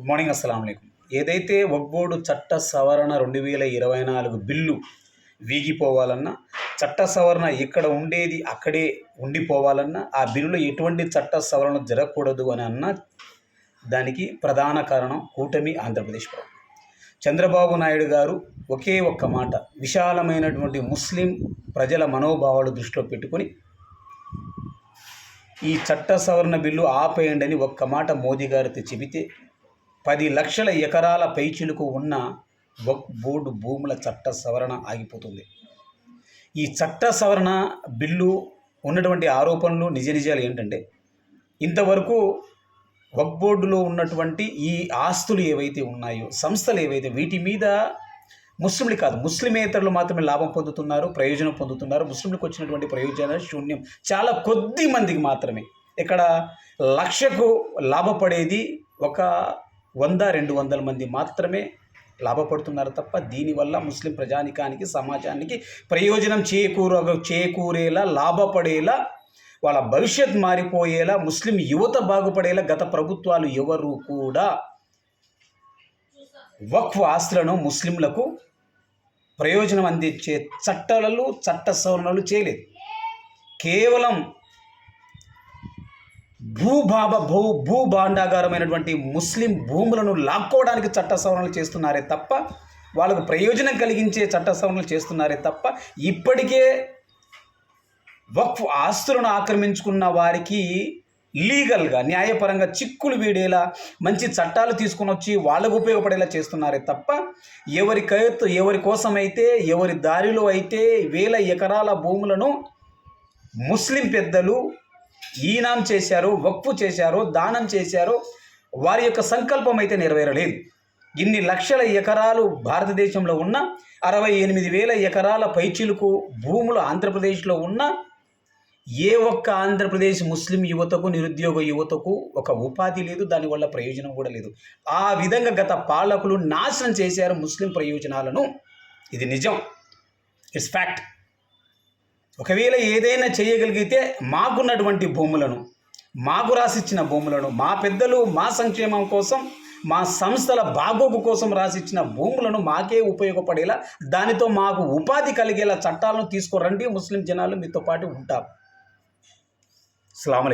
Good morning అస్సలం అయికం ఏదైతే వక్బోర్డు చట్ట సవరణ రెండు వేల ఇరవై నాలుగు బిల్లు వీగిపోవాలన్నా చట్ట సవరణ ఇక్కడ ఉండేది అక్కడే ఉండిపోవాలన్నా ఆ బిల్లులో ఎటువంటి చట్ట సవరణ జరగకూడదు అని అన్న దానికి ప్రధాన కారణం కూటమి ఆంధ్రప్రదేశ్ ప్రభుత్వం. చంద్రబాబు నాయుడు గారు ఒకే ఒక్క మాట విశాలమైనటువంటి ముస్లిం ప్రజల మనోభావాలు దృష్టిలో పెట్టుకొని ఈ చట్ట సవరణ బిల్లు ఆపేయండి అని ఒక్క మాట మోదీ గారితో చెబితే పది లక్షల ఎకరాల పైచిలుకు ఉన్న వక్ బోర్డు భూముల చట్ట సవరణ ఆగిపోతుంది. ఈ చట్ట సవరణ బిల్లు ఉన్నటువంటి ఆరోపణలు నిజ నిజాలు ఏంటంటే ఇంతవరకు వక్ బోర్డులో ఉన్నటువంటి ఈ ఆస్తులు ఏవైతే ఉన్నాయో సంస్థలు ఏవైతే వీటి మీద ముస్లింలు కాదు ముస్లిమేతరులు మాత్రమే లాభం పొందుతున్నారు ప్రయోజనం పొందుతున్నారు ముస్లింలకు వచ్చినటువంటి ప్రయోజనాలు శూన్యం చాలా కొద్ది మందికి మాత్రమే. ఇక్కడ లక్షకు లాభపడేది ఒక వంద రెండు వందల మంది మాత్రమే లాభపడుతున్నారు తప్ప దీనివల్ల ముస్లిం ప్రజానికానికి సమాజానికి ప్రయోజనం చేకూర చేకూరేలా లాభపడేలా వాళ్ళ భవిష్యత్ మారిపోయేలా ముస్లిం యువత బాగుపడేలా గత ప్రభుత్వాలు ఎవరు కూడా వక్ఫ్ ఆస్తులను ముస్లింలకు ప్రయోజనం అందించే చట్టాలలో చట్ట సవరణలు చేయలేదు. కేవలం భూభాభ భూ భూభాండాగారమైనటువంటి ముస్లిం భూములను లాక్కోవడానికి చట్ట సవరణలు చేస్తున్నారే తప్ప వాళ్ళకు ప్రయోజనం కలిగించే చట్ట సవరణలు చేస్తున్నారే తప్ప ఇప్పటికే వక్ఫ్ ఆస్తులను ఆక్రమించుకున్న వారికి లీగల్గా న్యాయపరంగా చిక్కులు వీడేలా మంచి చట్టాలు తీసుకుని వచ్చి వాళ్ళకు ఉపయోగపడేలా చేస్తున్నారే తప్ప ఎవరి కయత్తు ఎవరి కోసమైతే ఎవరి దారిలో అయితే వేల ఎకరాల భూములను ముస్లిం పెద్దలు ఈనాం చేశారు వక్ఫు చేశారో దానం చేశారో. వారి యొక్క సంకల్పం అయితే నెరవేరలేదు. ఇన్ని లక్షల ఎకరాలు భారతదేశంలో ఉన్న అరవై ఎనిమిది వేల ఎకరాల పైచిలుకు భూములు ఆంధ్రప్రదేశ్లో ఉన్న ఏ ఒక్క ఆంధ్రప్రదేశ్ ముస్లిం యువతకు నిరుద్యోగ యువతకు ఒక ఉపాధి లేదు దానివల్ల ప్రయోజనం కూడా లేదు. ఆ విధంగా గత పాలకులు నాశనం చేశారు ముస్లిం ప్రయోజనాలను. ఇది నిజం. ఇట్స్ ఫ్యాక్ట్ ఒకవేళ ఏదైనా చేయగలిగితే మాకున్నటువంటి భూములను మాకు రాసిచ్చిన భూములను మా పెద్దలు మా సంక్షేమం కోసం మా సంస్థల బాగోగు కోసం రాసిచ్చిన భూములను మాకే ఉపయోగపడేలా దానితో మాకు ఉపాధి కలిగేలా చట్టాలను తీసుకురండి. ముస్లిం జనాలు మీతో పాటు ఉంటారు. అస్సలం